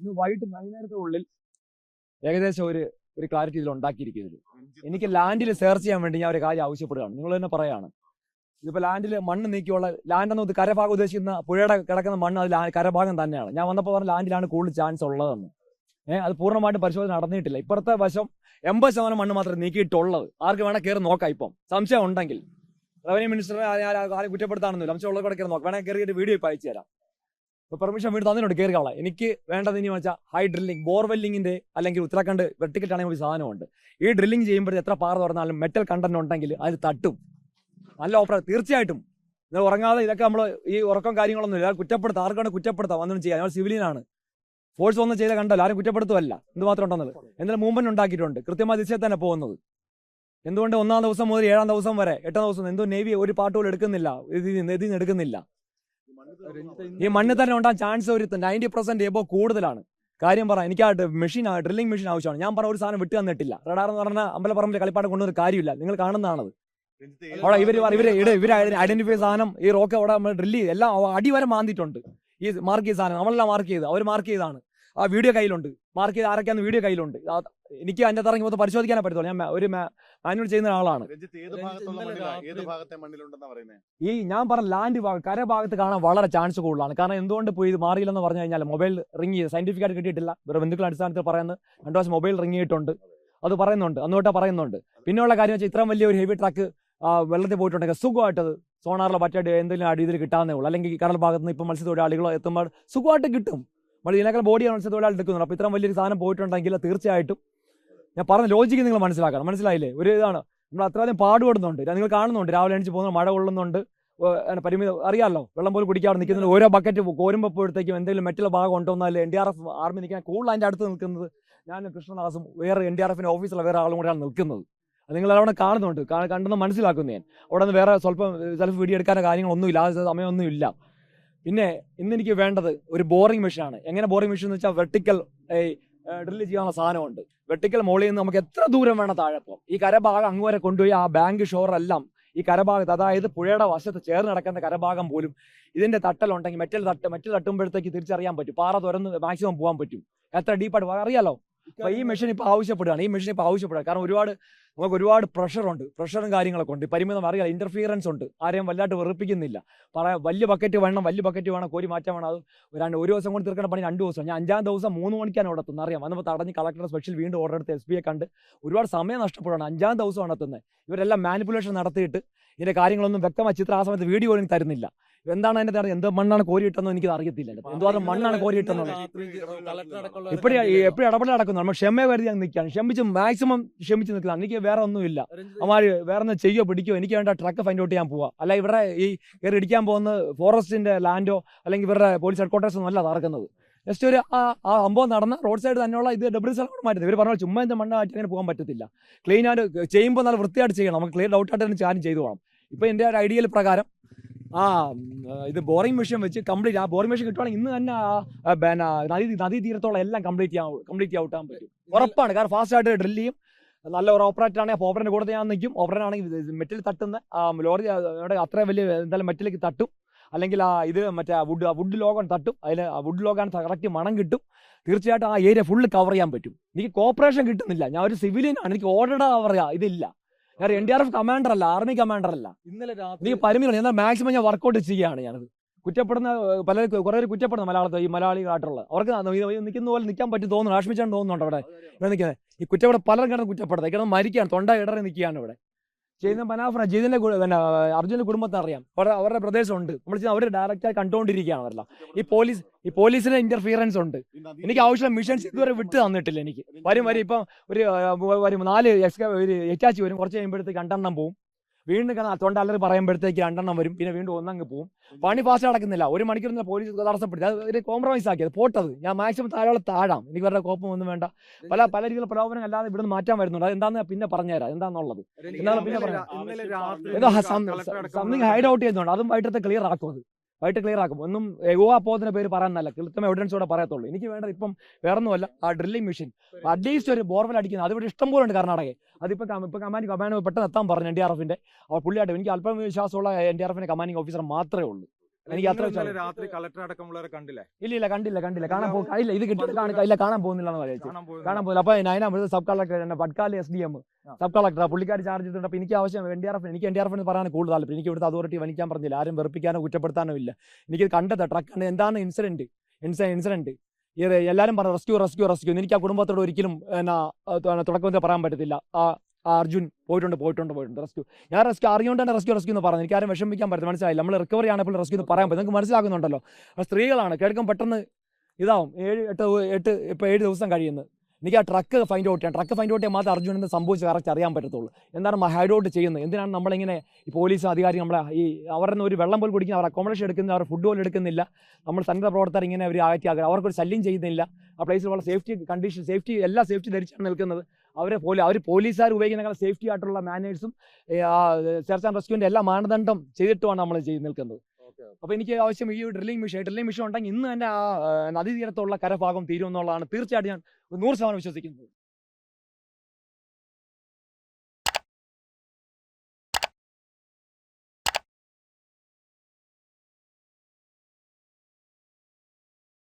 ഇന്ന് വൈകിട്ട് വൈകുന്നേരത്തിനുള്ളിൽ ഏകദേശം ഒരു ഒരു ക്ലാരിറ്റി ഇതിൽ ഉണ്ടാക്കിയിരിക്കുന്നത്. എനിക്ക് ലാൻഡിൽ സെർച്ച് ചെയ്യാൻ വേണ്ടി ഞാൻ ഒരു കാര്യം ആവശ്യപ്പെടുകയാണ്. നിങ്ങൾ തന്നെ പറയാണ്. ഇതിപ്പോ ലാൻഡിൽ മണ്ണ് നീക്കിയുള്ള ലാൻഡ് എന്ന് കരഭാഗം ഉദ്ദേശിക്കുന്ന പുഴയുടെ കിടക്കുന്ന മണ്ണ് അത് കരഭാഗം തന്നെയാണ്. ഞാൻ വന്നപ്പോൾ പറഞ്ഞ ലാൻഡിലാണ് കൂടുതൽ ചാൻസ് ഉള്ളതെന്ന്. ഏഹ് അത് പൂർണമായിട്ടും പരിശോധന നടന്നിട്ടില്ല. ഇപ്പുറത്തെ വശം എൺപത് ശതമാനം മണ്ണ് മാത്രമേ നീക്കിയിട്ടുള്ളത്. ആർക്ക് വേണേൽ കയറി നോക്കാം ഇപ്പം. സംശയം ഉണ്ടെങ്കിൽ. റവന്യൂ മിനിസ്റ്റർ ആരും കുറ്റപ്പെടുത്താണെന്നില്ല സംശയം ഉള്ളത് കൂടെ കയറി നോക്കാം. വേണമെങ്കിൽ കയറിയിട്ട് വീഡിയോ ഇപ്പം അയച്ചു തരാം പെർമിഷൻ വീട് തന്നിട്ടുണ്ട് കയറി എനിക്ക് വേണ്ടത് ഇനി വെച്ചാൽ ഹൈ ഡ്രില്ലിംഗ് ബോർ വെല്ലിങ്ങിന്റെ അല്ലെങ്കിൽ ഉത്തരാഖണ്ഡ് വെർട്ടിക്കൽ ആണെങ്കിൽ ഒരു സാധനമുണ്ട്. ഈ ഡ്രില്ലിംഗ് ചെയ്യുമ്പോൾ എത്ര പാറ തുറന്നാലും മെറ്റൽ കണ്ടന്റ് ഉണ്ടെങ്കിൽ അതിൽ തട്ടും. നല്ല ഓപ്പറ തീർച്ചയായിട്ടും. ഇത് ഉറങ്ങാതെ ഇതൊക്കെ നമ്മൾ ഈ ഉറക്കം കാര്യങ്ങളൊന്നും ഇല്ല കുറ്റപ്പെടുത്താം. ആർക്കാണ് കുറ്റപ്പെടുത്താം? ഒന്നും ചെയ്യാം. ഞങ്ങൾ സിവിലിയനാണ് ഫോഴ്സ് ഒന്നും ചെയ്ത കണ്ടല്ലോ. ആരും കുറ്റപ്പെടുത്തുമല്ല എന്ത് മാത്രം ഉണ്ടെന്നത് എന്തെങ്കിലും മൂവ്മെന്റ് ഉണ്ടാക്കിയിട്ടുണ്ട്. കൃത്യമായ ദിശയിൽ തന്നെ പോകുന്നത്. എന്തുകൊണ്ട് ഒന്നാം ദിവസം മുതൽ ഏഴാം ദിവസം വരെ എട്ടാം ദിവസം എന്തോ നേവി ഒരു പാട്ട് പോലും എടുക്കുന്നില്ല. എടുക്കുന്നില്ല. ഈ മണ്ണിൽ തന്നെ ഉണ്ടാകാൻ ചാൻസ് ഒരു നയന്റി പെർസെന്റ് എബോ കൂടുതലാണ്. കാര്യം പറ എനിക്ക് ആ മെഷീൻ ഡ്രില്ലിംഗ് മെഷീൻ ആവശ്യമാണ്. ഞാൻ പറഞ്ഞ ഒരു സാധനം വിട്ടു തന്നിട്ടില്ല. റഡാർ എന്ന് പറഞ്ഞാൽ അമ്പലപ്പറമ്പിലെ കളിപ്പാട് കൊണ്ടൊരു കാര്യമില്ല. നിങ്ങൾ കാണുന്നതാണത്. അവിടെ ഇവർ ഇവർ ഇവർ ഐഡന്റിഫൈ സാധനം ഈ റോക്ക് അവിടെ നമ്മൾ ഡ്രില്ല് ചെയ്ത് എല്ലാം അടി വരെ മാന്തിയിട്ടുണ്ട്. ഈ മാർക്ക് ചെയ്ത സാധനം നമ്മളെല്ലാം മാർക്ക് ചെയ്ത് അവർ മാർക്ക് ചെയ്താണ് ആ വീഡിയോ കയ്യിലുണ്ട്. മാർക്ക് ചെയ്ത് ആരൊക്കെയാന്ന് വീഡിയോ കയ്യിലുണ്ട്. എനിക്ക് അതിന്റെ ഇറങ്ങി മൊത്തം പരിശോധിക്കാനേ പറ്റത്തുള്ളൂ. ഞാൻ ഒരു മാനുവൽ ചെയ്യുന്ന ആളാണ് രഞ്ജിത്ത് ഏത് ഭാഗത്തുള്ള ഇന്നലെ മണ്ണിലാ ഭാഗത്തെ മണ്ണിലുണ്ടെന്നാ പറയുന്നത് ഈ ഞാൻ പറഞ്ഞ ലാൻഡ് ഭാഗം കരഭാഗത്ത് കാണാൻ വളരെ ചാൻസ് കൂടുതലാണ്. കാരണം എന്തുകൊണ്ട് പോയി ഇത് മാറിയില്ലെന്ന് പറഞ്ഞു കഴിഞ്ഞാൽ മൊബൈൽ റിംഗ് ചെയ്ത് സയന്റിഫിക് ആയിട്ട് കിട്ടിയിട്ടില്ല. വേറെ ബന്ധുക്കളുടെ അടിസ്ഥാനത്തിൽ പറയുന്നത് രണ്ടു വർഷം മൊബൈൽ റിംഗ് ചെയ്തിട്ടുണ്ട്. അത് പറയുന്നുണ്ട്. അന്ന് തൊട്ടേ പറയുന്നുണ്ട്. പിന്നെയുള്ള കാര്യം വെച്ചാൽ ഇത്രയും വലിയ ഒരു ഹെവി ട്രാക്ക് വെള്ളത്തിൽ പോയിട്ടുണ്ടെങ്കിൽ സുഖമായിട്ടത് സോണാറിലോ പറ്റ എന്തെങ്കിലും അടിയിൽ കിട്ടാന്നേ കിട്ടാവുന്നേ ഉള്ളൂ. അല്ലെങ്കിൽ കടൽ ഭാഗത്ത് നിന്ന് ഇപ്പം മത്സ്യത്തൊഴിലാളികളോ എത്തുമ്പോൾ സുഖമായിട്ട് കിട്ടും. നമ്മൾ ഇതിനേക്കാൾ ബോഡിയാണ് മത്സ്യത്തൊഴിലാളി എടുക്കുന്നുണ്ട് അപ്പോൾ ഇത്രയും വലിയൊരു സാധനം പോയിട്ടുണ്ടെങ്കിൽ തീർച്ചയായിട്ടും ഞാൻ പറഞ്ഞ ലോജിക്ക് നിങ്ങൾ മനസ്സിലാക്കണം. മനസ്സിലായില്ലേ? ഒരു ഇതാണ്. നമ്മൾ അത്രയധികം പാടുപെടുന്നുണ്ട്. നിങ്ങൾ കാണുന്നുണ്ട്. രാവിലെ എണിച്ച് പോകുന്ന മഴ കൊള്ളുന്നുണ്ട്. പരിമിതം അറിയാമല്ലോ വെള്ളം പോലും കുടിക്കാതെ നിൽക്കുന്നത് ഓരോ ബക്കറ്റ് കോരുമ്പോഴത്തേക്കും എന്തെങ്കിലും മെറ്റുള്ള ഭാഗം ഉണ്ടോ എന്നാൽ N D R F army നിൽക്കാൻ കൂടുതൽ അതിന്റെ അടുത്ത് നിൽക്കുന്നത് ഞാൻ കൃഷ്ണദാസും വേറെ എൻ ഡി ആർ എഫിന്റെ ഓഫീസിലെ വേറെ ആളും കൂടെയാണ് നിൽക്കുന്നത്. നിങ്ങൾ അവിടെ കാണുന്നുണ്ട്. കണ്ടെന്ന് മനസ്സിലാക്കുന്നു ഞാൻ. അവിടെ നിന്ന് വേറെ സ്വല്പം സെൽഫ് വീഡിയോ എടുക്കാനോ കാര്യങ്ങളൊന്നുമില്ല. ആ സമയമൊന്നും ഇല്ല പിന്നെ ഇന്ന് എനിക്ക് വേണ്ടത് ഒരു ബോറിംഗ് മെഷീനാണ് എങ്ങനെ ബോറിംഗ് മെഷീൻ എന്ന് വെച്ചാൽ വെർട്ടിക്കൽ ഡ്രില്ല് ചെയ്യാനുള്ള സാധനമുണ്ട്. വെർട്ടിക്കൽ മോളിൽ നിന്ന് നമുക്ക് എത്ര ദൂരം വേണം താഴെ ഈ കരഭാഗം അങ്ങ് വരെ കൊണ്ടുപോയി ആ ബാങ്ക് ഷോറെല്ലാം ഈ കരഭാഗത്ത് അതായത് പുഴയുടെ വശത്ത് ചേർന്ന് നടക്കുന്ന കരഭാഗം പോലും ഇതിന്റെ തട്ടലുണ്ടെങ്കിൽ മെറ്റൽ തട്ട് മെറ്റൽ തട്ടുമ്പോഴത്തേക്ക് തിരിച്ചറിയാൻ പറ്റും. പാറ തുറന്ന് മാക്സിമം പോകാൻ പറ്റും. എത്ര ഡീപ്പായിട്ട് അറിയാലോ? അപ്പൊ ഈ മെഷീൻ ഇപ്പൊ ആവശ്യപ്പെടുകയാണ്. ഈ മെഷീൻ ഇപ്പൊ ആവശ്യപ്പെടുക കാരണം ഒരുപാട് നമുക്ക് ഒരുപാട് പ്രഷർ ഉണ്ട്. പ്രഷറും കാര്യങ്ങളൊക്കെ ഉണ്ട്. പരിമിതം അറിയാം. ഇന്റർഫിയറൻസ് ഉണ്ട്. ആരെയും വല്ലാണ്ട് വെറുപ്പിക്കുന്നില്ല. പറയാം വലിയ ബക്കറ്റ് വേണം വലിയ ബക്കറ്റ് വേണം കോരി മാറ്റാൻ വേണം. അത് രണ്ട് ഒരു ദിവസം കൊണ്ട് തീർക്കേണ്ട പണി രണ്ട് ദിവസം. ഞാൻ അഞ്ചാം ദിവസം മൂന്ന് മണിക്കാണ് അവിടെ എത്തുന്നത്. അറിയാം. വന്നപ്പോൾ തടഞ്ഞ് കളക്ടറുടെ സ്പെഷ്യൽ വീണ്ടും ഓർഡർ എടുത്ത് എസ് പിയെ കണ്ട് ഒരുപാട് സമയം നഷ്ടപ്പെടുകയാണ്. അഞ്ചാം ദിവസമാണ് എത്തുന്നത്. ഇവരെല്ലാം മാനിപ്പുലേഷൻ നടത്തിയിട്ട് ഇതിന്റെ കാര്യങ്ങളൊന്നും വ്യക്തമായ ചിത്രം ആ സമയത്ത് വീഡിയോ തരുന്നില്ല. എന്താണ് അതിന്റെ തരം എന്ത് മണ്ണാണ് കോരിയിട്ടെന്ന് എനിക്ക് അറിയത്തില്ല എന്തുമാത്രം മണ്ണാണ് കോരിയിട്ടെന്നുള്ളത് എപ്പോഴും എപ്പോഴും ഇടപെടൽ നടക്കുന്നു? നമ്മൾ ക്ഷമ കരുതി ഞാൻ നിൽക്കുകയാണ്. ക്ഷമിച്ച് മാക്സിമം ക്ഷമിച്ച് നിൽക്കുന്നതാണ് എനിക്ക് വേറെ ഒന്നുമില്ല. അമാര് വേറെ ഒന്ന് ചെയ്യോ പിടിക്കോ എനിക്ക് വേണ്ട ട്രക്ക് ഫൈൻഡ് ഔട്ട് ചെയ്യാൻ പോവാ. അല്ല ഇവിടെ ഈ കയറി ഇടിക്കാൻ പോകുന്ന ഫോറസ്റ്റിന്റെ ലാൻഡോ അല്ലെങ്കിൽ ഇവരുടെ പോലീസ് ഹെഡ്ക്വാർട്ടേഴ്സ് ഒന്നും അല്ല നടക്കുന്നത്. ജസ്റ്റ് ഒരു ആ ആ സംഭവം നടന്ന റോഡ് സൈഡ് തന്നെയുള്ള ഇത് ഡബിൾ സ്ഥലം മാറ്റുന്നത്. ഇവർ പറഞ്ഞാൽ ചുമ്മാ എന്റെ മണ്ണ് മാറ്റി അങ്ങനെ പോകാൻ പറ്റത്തില്ല. ക്ലീൻ ആയിട്ട് ചെയ്യുമ്പോൾ നല്ല വൃത്തിയായിട്ട് ചെയ്യണം. നമുക്ക് ക്ലിയർ ഡൗട്ടായിട്ട് തന്നെ ചാരും ചെയ്തു പോകണം. ഇപ്പൊ എന്റെ ഒരു ഐഡിയൽ പ്രകാരം ആ ഇത് ബോറിംഗ് മെഷീൻ വെച്ച് കംപ്ലീറ്റ് ആ ബോറിംഗ് മെഷീൻ കിട്ടുവാണെങ്കിൽ ഇന്ന് തന്നെ പിന്നെ നദി നദീ തീരത്തോളം എല്ലാം കംപ്ലീറ്റ് ചെയ്യാൻ കംപ്ലീറ്റ് ഔട്ടാൻ പറ്റും. ഉറപ്പാണ് കാരണം ഫാസ്റ്റ് ആയിട്ട് ഡ്രില്ല് ചെയ്യും. നല്ല ഒരു ഓപ്പറേറ്റർ ആണെങ്കിൽ ഓപ്പറേറ്ററിന്റെ കൂടെ ഞാൻ നിൽക്കും. ഓപ്പറേറ്റർ ആണെങ്കിൽ മെറ്റൽ തട്ടുന്ന ലോറി അത്രയും വലിയ എന്തായാലും മെറ്റലിലേക്ക് തട്ടും. അല്ലെങ്കിൽ ആ ഇത് മറ്റേ വുഡ് വുഡ് ലോഗൺ തട്ടും. അതിൽ വുഡ് ലോഗാണ് കറക്റ്റ് മണം കിട്ടും. തീർച്ചയായിട്ടും ആ ഏരിയ ഫുള്ള് കവർ ചെയ്യാൻ പറ്റും. എനിക്ക് കോപ്പറേഷൻ കിട്ടുന്നില്ല. ഞാൻ ഒരു സിവിലിയൻ ആണ്. എനിക്ക് ഓർഡർ ചെയ്യാം. ഇതില്ല. ഞാൻ N D R F commander അല്ല ആർമി കമാൻഡർ അല്ല. ഇന്നലെ രാത്രി എനിക്ക് പരിമിതി എന്നാൽ മാക്സിമം ഞാൻ വർക്കൗട്ട് ചെയ്യുകയാണ് ഞാനത്. കുറ്റപ്പെടുന്ന പല കുറെ പേര് കുറ്റപ്പെടുന്ന മലയാളത്തെ ഈ മലയാളി ആയിട്ടുള്ള അവർക്ക് ന- നിൽക്കുന്ന പോലെ നിൽക്കാൻ പറ്റി തോന്നുന്നു. ആഷ്മിച്ചാണ് തോന്നുന്നുണ്ട് അവിടെ? ഇവിടെ നിൽക്കുന്നത്. ഈ കുറ്റപ്പെടുന്ന പലരും കിടന്ന് കുറ്റപ്പെടുന്നത് കിടന്ന് മരിക്കുകയാണ്. തൊണ്ട ഇടറി നിൽക്കുകയാണ് ഇവിടെ. ചെയ്യുന്ന കു- പിന്നെ അർജുന്റെ കുടുംബത്തിന് അറിയാം. അവരുടെ പ്രദേശം ഉണ്ട് നമ്മൾ അവർ ഡയറക്റ്റായി കണ്ടുകൊണ്ടിരിക്കുകയാണ് അവരെല്ലാം. ഈ പോലീസ് ഈ പോലീസിന്റെ ഇന്റർഫിയറൻസ് ഉണ്ട്. എനിക്ക് ആവശ്യമുള്ള മിഷൻസ് ഇതുവരെ വിട്ടു തന്നിട്ടില്ല എനിക്ക്. വരും വരും. ഇപ്പം ഒരു വരും. നാല് എക്സ്കാ ഒരു എച്ചാച്ചി വരും. കുറച്ച് കഴിയുമ്പോഴത്തേക്ക് രണ്ടെണ്ണം പോവും. വീണ്ടും തൊണ്ട അല്ലറി പറയുമ്പോഴത്തേക്ക് രണ്ടെണ്ണം വരും. പിന്നെ വീണ്ടും ഒന്നങ്ങ് പോകും പണി ഫാസ്റ്റ് നടക്കുന്നില്ല. ഒരു മണിക്കൂർ പോലീസ് തടസ്സപ്പെടുത്തി. അത് ഒരു കോംപ്രമൈസ് ആക്കിയത് പോട്ടത്. ഞാൻ മാക്സിമം താഴെ താഴാം. എനിക്ക് വേറെ കോപ്പം ഒന്നും വേണ്ട. പല പല രീതിയിലുള്ള പ്രലോഭനം അല്ലാതെ ഇവിടുന്ന് മാറ്റാൻ വരുന്നുണ്ട്. എന്താന്ന് പിന്നെ പറഞ്ഞുതരാം. എന്താന്നുള്ളത്? എന്താണ് പിന്നെ പറയാം? ഏതോ സംതിങ് ഹൈഡ് ഔട്ട് ചെയ്യുന്നുണ്ട്. അതും വൈകിട്ടത്തെ ക്ലിയർ ആക്കും അത് വൈകിട്ട് ക്ലിയർ ആക്കും. ഒന്നും എഗോ പോകത്തിന്റെ പേര് പറയാനല്ല എവിഡൻസ് എവിഡൻസോടെ പറയത്തുള്ളൂ. എനിക്ക് വേണ്ടത് ഇപ്പം വേറൊന്നുമല്ല ആ ഡ്രില്ലിംഗ് മെഷീൻ അറ്റ്ലീസ്റ്റ് ഒരു ബോർവെൽ അടിക്കുന്നത് അതിവിടെ ഇഷ്ടം പോലെ ഉണ്ട് കർണാടകയെ അതിപ്പോൾ ഇപ്പൊ കമാൻഡിംഗ് കമാൻഡ് പെട്ടെന്ന് എത്താൻ പറഞ്ഞു എൻ ഡി ആർ എഫിന്റെ അപ്പോൾ പുള്ളിയായിട്ട് എനിക്ക് അല്പം വിശ്വാസമുള്ള എൻ ഡി ആർ എഫിന്റെ കമാൻഡിംഗ് ഓഫീസർ മാത്രമേ ഉള്ളൂ. എനിക്ക് അത്ര രാത്രി കളക്ടർ അടക്കമുള്ളവരെ കണ്ടില്ലേ? ഇല്ല ഇല്ല കണ്ടില്ല കണ്ടില്ല. കാണാൻ പോ ഇല്ല ഇത് കിട്ടിയിട്ട് കാണാൻ ഇല്ല കാണാൻ പോകുന്നില്ല എന്ന് കാണാൻ പോകുന്നില്ല. അപ്പൊ Nayana sub collector പട്കാലി S D M. Sub collector പുള്ളിക്കാർ charge ചെയ്തിട്ടുണ്ട്. അപ്പൊ എനിക്ക് ആവശ്യം എൻ ഡി ആർ എഫ് എനിക്ക് എൻ ഡി ആർ എഫ് പറയാൻ കൂടുതൽ താല്പര്യം. എനിക്ക് ഇവിടുത്തെ അതോറിറ്റി വനിക്കാൻ പറഞ്ഞില്ല. ആരും വെറുപ്പിക്കാനോ കുറ്റപ്പെടുത്താനോ ഇല്ല. എനിക്ക് കണ്ടത് ട്രക്ക് എന്താണ് ഇൻസിഡന്റ് ഇൻസിഡന്റ് എല്ലാവരും പറഞ്ഞു റെസ്ക്യൂ റെസ്ക്യൂ റെസ്ക്യൂ എനിക്ക് ആ കുടുംബത്തോട് ഒരിക്കലും എന്നാ തുടക്കം പറയാൻ പറ്റത്തില്ല. ആ അർജുൻ പോയിട്ടുണ്ട് പോയിട്ടുണ്ട് പോയിട്ടുണ്ട്. റെസ്ക്യൂ ഞാൻ റെസ്ക്യൂ അറിയുകൊണ്ട് തന്നെ റെസ്ക്യൂ റെസ്ക്യൂ എന്ന് പറഞ്ഞു. എനിക്ക് ആരും വിഷമിക്കാൻ പറ്റും മനസ്സിലായില്ല? നമ്മൾ റിക്കവറി ആണെങ്കിൽ റെസ്ക്യൂ എന്ന് പറയാൻ പറ്റും. നിങ്ങൾക്ക് മനസ്സിലാക്കുന്നുണ്ടല്ലോ അപ്പോൾ സ്ത്രീകളാണ്. കേൾക്കാൻ പെട്ടെന്ന് ഇതാവും. ഏഴ് എട്ട് എട്ട് ഇപ്പോൾ ഏഴ് ദിവസം കഴിയുന്നത് എനിക്ക് ആ ട്രക്ക് ഫൈൻഡ് ഔട്ട് ചെയ്യാം. ട്രക്ക് ഫൈൻഡ് ഔട്ട് ചെയ്യാൻ മാത്രം അർജുനെന്ന് സംഭവിച്ച് കറക്റ്റ് അറിയാൻ പറ്റത്തുള്ളൂ. എന്താണ് ഹൈഡ് ഔട്ട് ചെയ്യുന്നത്. എന്തിനാണ് നമ്മളിങ്ങനെ ഈ പോലീസ് അധികാരി നമ്മളെ ഈ അവരുടെ ഒരു വെള്ളം പോലും കുടിക്കുന്ന അവർ അക്കോമഡേഷൻ എടുക്കുന്നില്ല അവർ ഫുഡ് പോലും എടുക്കുന്നില്ല. നമ്മൾ സന്നദ്ധ പ്രവർത്തകർ ഇങ്ങനെ അവർ ആക്കി അവർക്കൊരു ശല്യം ചെയ്യുന്നില്ല. ആ പ്ലേസിൽ വളരെ സേഫ്റ്റി കണ്ടീഷൻ സേഫ്റ്റി എല്ലാ സേഫ്റ്റി ധരിച്ചാണ് നിൽക്കുന്നത്. അവരെ പോലെ അവർ പോലീസുകാർ ഉപയോഗിക്കുന്ന സേഫ്റ്റി ആയിട്ടുള്ള മാനേഴ്സും സെർച്ച് ആൻഡ് റെസ്ക്യൂവിന്റെ എല്ലാ മാനദണ്ഡം ചെയ്തിട്ടുമാണ് നമ്മൾ ചെയ്ത് നിൽക്കുന്നത്. അപ്പോൾ എനിക്ക് ആവശ്യം ഈ ഡ്രില്ലിംഗ് മിഷൻ ഡ്രില്ലിംഗ് മിഷൻ ഉണ്ടെങ്കിൽ ഇന്ന് തന്നെ ആ, നദീതീരത്തുള്ള കരഭാഗം തീരുമെന്നുള്ളതാണ് തീർച്ചയായിട്ടും ഞാൻ നൂറ് ശതമാനം വിശ്വസിക്കുന്നത്.